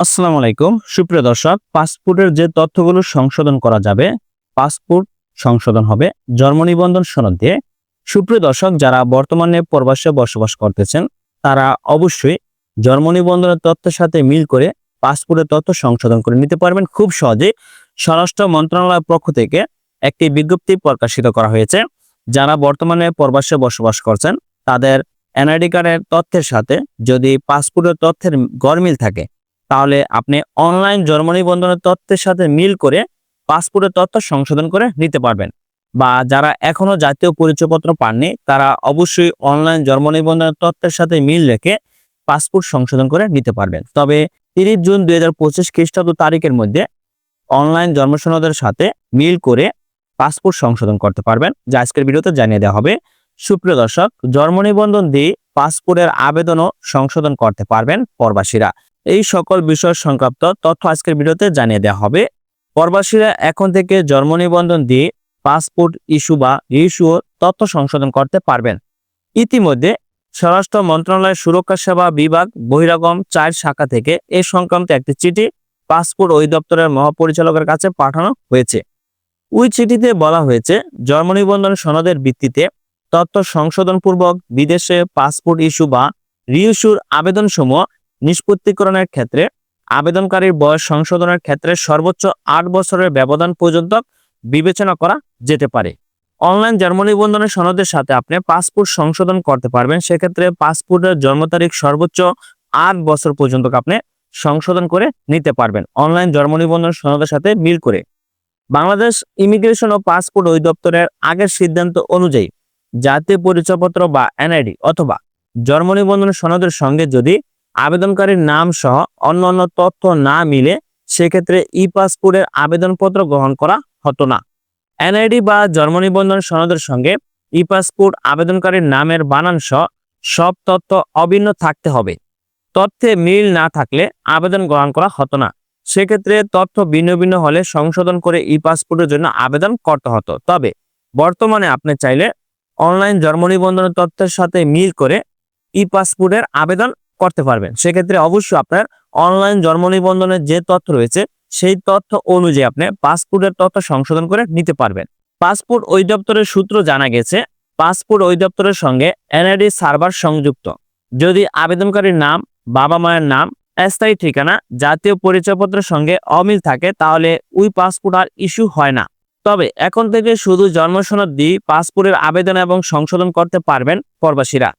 আসসালামু আলাইকুম। সুপ্রিয় দর্শক, পাসপোর্টের যে তথ্যগুলো সংশোধন করা যাবে, পাসপোর্ট সংশোধন হবে জন্ম নিবন্ধন সনদ দিয়ে। সুপ্রিয় দর্শক, যারা বর্তমানে প্রবাসে বসবাস করতেছেন, তারা অবশ্যই জন্ম নিবন্ধনের তথ্যের সাথে মিল করে পাসপোর্টের তথ্য সংশোধন করে নিতে পারবেন। খুব সহজে স্বরাষ্ট্র মন্ত্রণালয়ের পক্ষ থেকে একটি বিজ্ঞপ্তি প্রকাশিত করা হয়েছে। যারা বর্তমানে প্রবাসে বসবাস করছেন, তাদের এনআইডি কার্ডের তথ্যের সাথে যদি পাসপোর্টের তথ্যের গরমিল থাকে তাহলে আপনি অনলাইন জন্ম নিবন্ধনের তথ্যের সাথে মিল করে পাসপোর্টের তথ্য সংশোধন করে নিতে পারবেন। বা যারা এখনও জাতীয় পরিচয়পত্র পাননি, তারা অবশ্যই অনলাইন জন্ম নিবন্ধনের তথ্যের সাথে মিল রেখে পাসপোর্ট সংশোধন করে নিতে পারবেন। তবে তিরিশ জুন দুই হাজার পঁচিশ খ্রিস্টাব্দ তারিখের মধ্যে অনলাইন জন্মসনদের সাথে মিল করে পাসপোর্ট সংশোধন করতে পারবেন, যা আজকের ভিডিওতে জানিয়ে দেওয়া হবে। সুপ্রিয় দর্শক, জন্ম নিবন্ধন দিয়ে পাসপোর্টের আবেদনও সংশোধন করতে পারবেন প্রবাসীরা। এই সকল বিষয় সংক্রান্ত তথ্য আজকের ভিডিওতে জানিয়ে দেওয়া হবে। প্রবাসীরা এখন থেকে জন্ম নিবন্ধন দিয়ে পাসপোর্ট ইস্যু বা রিইস্যু তথ্য সংশোধন করতে পারবেন। ইতিমধ্যে স্বরাষ্ট্র মন্ত্রণালয়ের সুরক্ষা সেবা বিভাগ বহিরাগম চার শাখা থেকে এ সংক্রান্ত একটি চিঠি পাসপোর্ট অধিদপ্তরের মহাপরিচালকের কাছে পাঠানো হয়েছে। ওই চিঠিতে বলা হয়েছে, জন্ম নিবন্ধন সনদের ভিত্তিতে তথ্য সংশোধনপূর্বক বিদেশে পাসপোর্ট ইস্যু বা রিইস্যুর আবেদনসমূহ নিষ্পত্তিকরণের ক্ষেত্রে আবেদনকারীর বয়স সংশোধনের ক্ষেত্রে সর্বোচ্চ আট বছরের ব্যবধান পর্যন্ত বিবেচনা করা যেতে পারে। অনলাইন জন্ম নিবন্ধনের সনদের সাথে আপনি পাসপোর্ট সংশোধন করতে পারবেন। সেক্ষেত্রে পাসপোর্টের জন্ম তারিখ সর্বোচ্চ আট বছর পর্যন্ত আপনি সংশোধন করে নিতে পারবেন। অনলাইন জন্ম নিবন্ধন সনদের সাথে মিল করে। বাংলাদেশ ইমিগ্রেশন ও পাসপোর্ট অধিদপ্তরের আগের সিদ্ধান্ত অনুযায়ী জাতীয় পরিচয়পত্র বা এনআইডি অথবা জন্ম নিবন্ধন সনদের সঙ্গে যদি আবেদনকারীর নাম সহ অন্যান্য তথ্য না মিলে সেক্ষেত্রে ই পাসপোর্টের আবেদনপত্র গ্রহণ করা হতো না। এনআইডি বা জন্ম নিবন্ধন সনদের সঙ্গে ই পাসপোর্ট আবেদনকারীর নামের বানান সহ সব তথ্য অভিন্ন থাকতে হবে। তথ্যে মিল না থাকলে আবেদন গ্রহণ করা হতো না। সেক্ষেত্রে তথ্য ভিন্ন ভিন্ন হলে সংশোধন করে ই পাসপোর্টের জন্য আবেদন করতে হতো। তবে বর্তমানে আপনি চাইলে অনলাইন জন্ম নিবন্ধনের তথ্যের সাথে মিল করে ই পাসপোর্টের আবেদন করতে পারবেন। সেক্ষেত্রে অবশ্যই আপনার অনলাইন জন্ম নিবন্ধনের যে তথ্য রয়েছে, সেই তথ্য অনুযায়ী আপনি পাসপোর্টের তথ্য সংশোধন করে নিতে পারবেন। পাসপোর্ট অধিদপ্তরের সূত্র জানা গেছে, পাসপোর্ট অধিদপ্তরের সঙ্গে এনআইডি সার্ভার সংযুক্ত। যদি আবেদনকারীর নাম, বাবা মায়ের নাম, স্থায়ী ঠিকানা, জাতীয় পরিচয়পত্রের সঙ্গে অমিল থাকে, তাহলে ওই পাসপোর্ট আর ইস্যু হয় না। তবে এখন থেকে শুধু জন্মসনদ দিয়ে পাসপোর্টের আবেদন এবং সংশোধন করতে পারবেন প্রবাসীরা।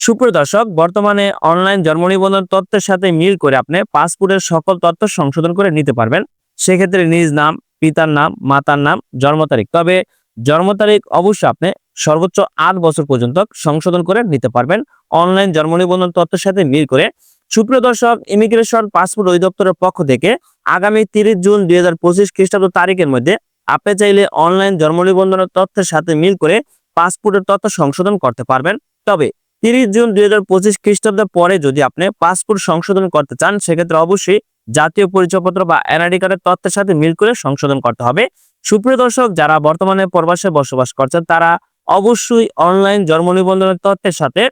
সুপ্রিয় দর্শক, বর্তমানে অনলাইন জন্ম নিবন্ধন তথ্যের সাথে মিল করে আপনি পাসপোর্টের সকল তথ্য সংশোধন করে নিতে পারবেন। সেক্ষেত্রে নিজ নাম, পিতার নাম, মাতার নাম, জন্ম তারিখ। তবে জন্ম তারিখ অবশ্যই আপনি সর্বোচ্চ আট বছর পর্যন্ত সংশোধন করে নিতে পারবেন। অনলাইন জন্ম নিবন্ধন তথ্যের সাথে মিল করে। সুপ্রিয় দর্শক ইমিগ্রেশন পাসপোর্ট অধিদপ্তরের পক্ষ থেকে আগামী তিরিশ জুন দুই হাজার পঁচিশ খ্রিস্টাব্দ তারিখের মধ্যে আপনি চাইলে অনলাইন জন্ম নিবন্ধনের তথ্যের সাথে মিল করে পাসপোর্টের তথ্য সংশোধন করতে পারবেন। তবে তিরিশ জুন দুই হাজার পঁচিশ খ্রিস্টাব্দের পরে যদি আপনি পাসপোর্ট সংশোধন করতে চান, সেক্ষেত্রে অবশ্যই জাতীয় পরিচয়পত্র বা এনআইডি কার্ডের তথ্যের সাথে মিল করে সংশোধন করতে হবে। সুপ্রিয় দর্শক, যারা বর্তমানে প্রবাসে বসবাস করছেন, তারা অবশ্যই অনলাইন জন্ম নিবন্ধনের তথ্যের সাথে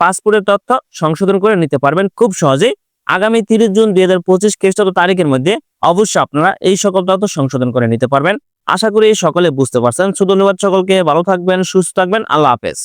পাসপোর্টের তথ্য সংশোধন করে নিতে পারবেন খুব সহজেই। আগামী তিরিশ জুন দুই হাজার পঁচিশ খ্রিস্টাব্দ তারিখের মধ্যে অবশ্যই আপনারা এই সকল তথ্য সংশোধন করে নিতে পারবেন। আশা করি এই সকলে বুঝতে পারছেন। শুধু ধন্যবাদ সকলকে। ভালো থাকবেন, সুস্থ থাকবেন। আল্লাহ হাফেজ।